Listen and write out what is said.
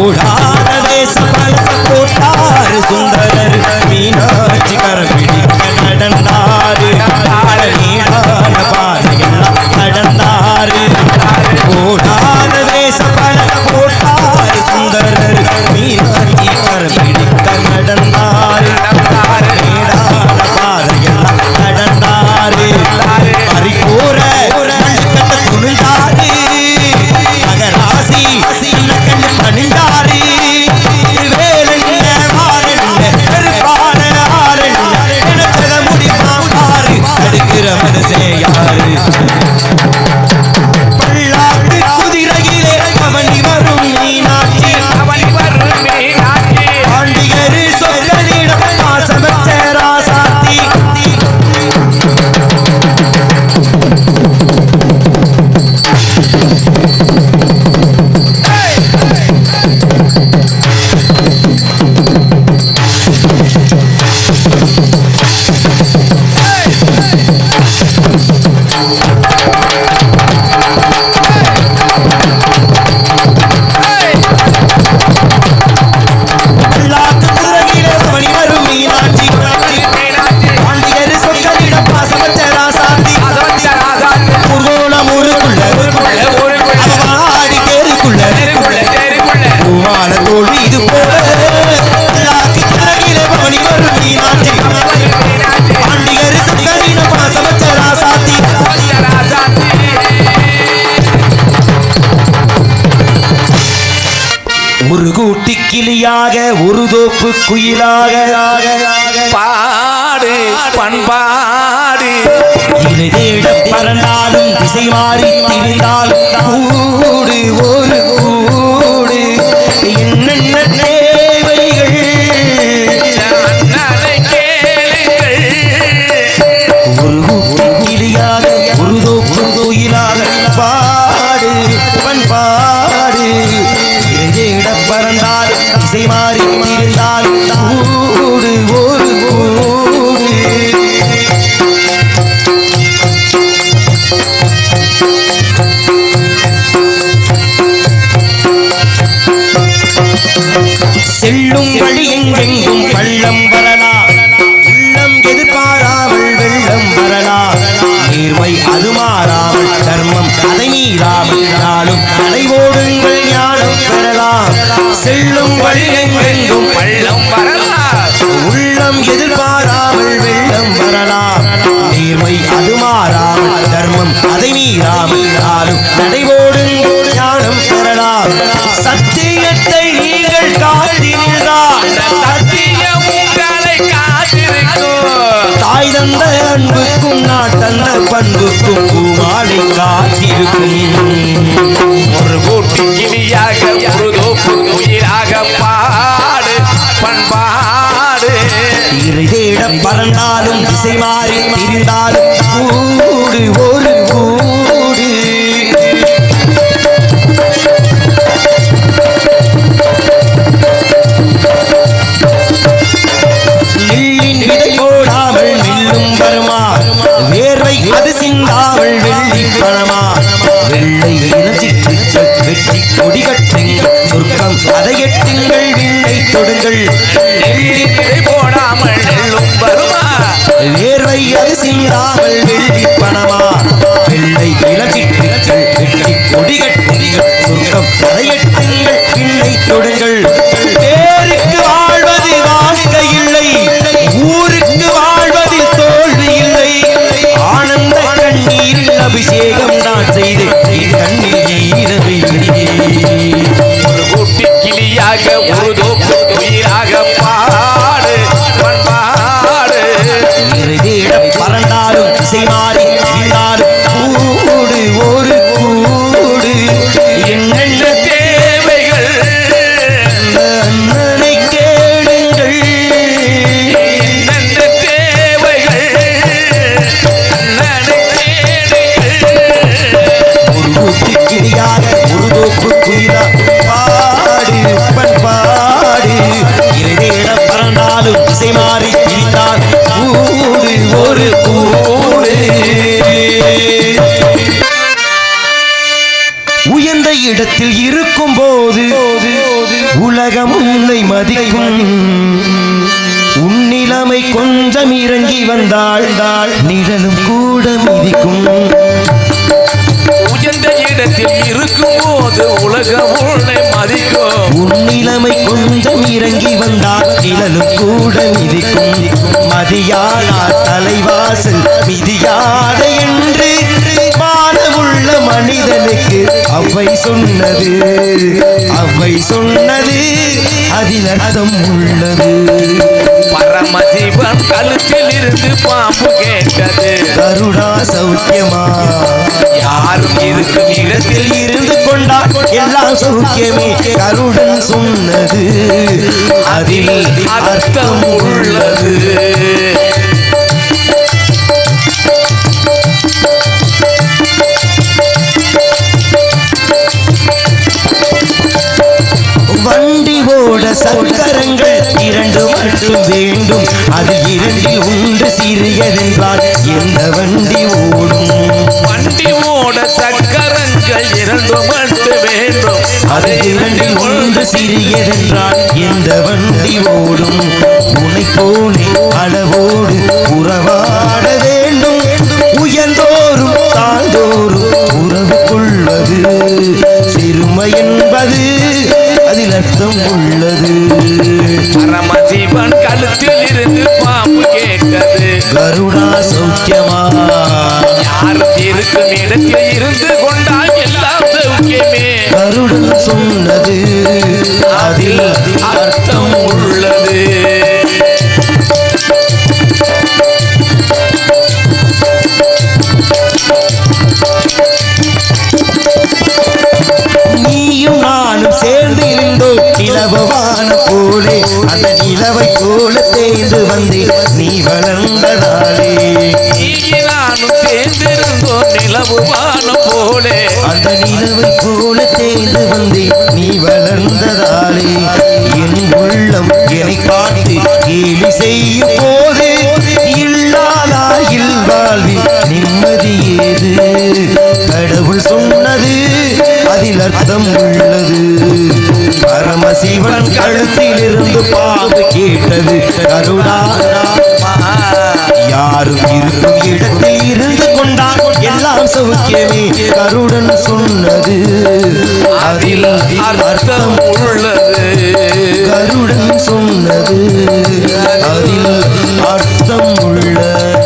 மூடாத தேசம் கூட்டார் சுந்தரர் மீனாட்சி கரபிடிக்க நடந்தார். மனசே யாரு குயிலியாக உருதோப்பு குயிலாக. பாடு பண்பாடு. இரு தேடி பறந்தாலும் திசை மாறி திரிந்தாலும் ஒரு அதை நீராவினாலும் அலைவோடுங்கள் ஞானம் பெறலாம். செல்லும் வழியெங்கும் பள்ளம் வரலாம். உள்ளம் எதிர்பாராமல் வெள்ளம் வரலாம். நேர்மை அது மாறாமல் தர்மம் அதை நீராவினாலும் நடைபோடுங்கள் ஞானம் பெறலாம். சத்தியத்தை நீங்கள் காட்டினார் சத்தியம் உங்களை காட்டிருக்கோம் தாய் தந்த அன்புக்கும் நான் தந்த பண்புக்கும் பூமாலை காத்திருக்கும் ஒரு கூட்டு கிளியாக ஒரு தோப்பு உயிராக பாடு பண்பாடு. இருதேட பறந்தாலும் திசை மாறி திரிந்தாலும் கூடு ஒரு கூ வெள்ளை இளஞ்சிக்கு வெற்றி கொடிகட்டுங்கள் சொர்க்கம் அதை எட்டுங்கள் விண்ணை தொடுங்கள். போடாமல் வேர்வை அது சிந்தாமல் வெள்ளி பணமா? பறந்தாலும் இசை மாறு. இடத்தில் இருக்கும் போது உலகம் உன்னை மதிக்கும். உன்னிலைமை கொஞ்சம் இறங்கி வந்தாள் நிழலும் கூட மிதிக்கும். உயர்ந்த இடத்தில் இருக்கும் போது உலகம் உன்னை மதிக்கும். உன்னிலைமை கொஞ்சம் இறங்கி வந்தால் நிழலும் கூட மிதிக்கும். மதியானார் தலைவாசல் மிதியாத என்று மனிதனுக்கு அவை சொன்னது. அவை சொன்னது. அதில் அர்த்தம் உள்ளது. பரமசிவன் கழுத்தில் இருந்து பாம்பு கேட்டது. கருணா சௌக்கியமா? யாரும் இருக்கும் இடத்தில் இருந்து கொண்டால் எல்லாம் சௌக்கியமே கருடன் சொன்னது. அதில் அர்த்தம் உள்ளது. வேண்டும் அது இரண்டில் ஒன்று சிறியதென்றால் எந்த வண்டி ஓடும்? வண்டி ஓட சக்கரங்கள் இரண்டு மட்டும் வேண்டும். அது இரண்டில் ஒன்று சிறியதென்றால் எந்த வண்டி ஓடும்? உனை போலே அளவோடு உறவாட வேண்டும். உயர்ந்தோறும் தாழ்ந்தோறும் உறவு கொள்வது சிறுமை என்பது அதில் அர்த்தம் உள்ளது. பரமசிவன் கழுத்தில் கருணா சௌக்கியமா? யாரும் இருக்கும் இடத்தில் இருந்து கொண்டால் எல்லாம் சௌக்கியமே? கருடன் சொன்னது அதில் அர்த்தம் உள்ளது. சேர்ந்திருந்தோ நானும் நிலவு வானம் போலே. அந்த நிலவு போல தேர்ந்து வந்தேன் நீ வளர்ந்ததாலே என் உள்ளம் என்னை பார்த்து கேலி செய்யும் போது இல்லாதா இல்வாழ்வில் நிம்மதி ஏது? கடவுள் சொன்னது அதில் அர்த்தம் உள்ளது. பரமசிவன் கழுத்திலிருந்து பாம்பு கேட்டது கருணா யாரும் இருக்கும் இடத்தில் கொண்டான் எல்லாம் சௌக்கியமே கருடன் சொன்னது. அதில் அர்த்தம் உள்ளது. கருடன் சொன்னது. அதில் அர்த்தம் உள்ளது.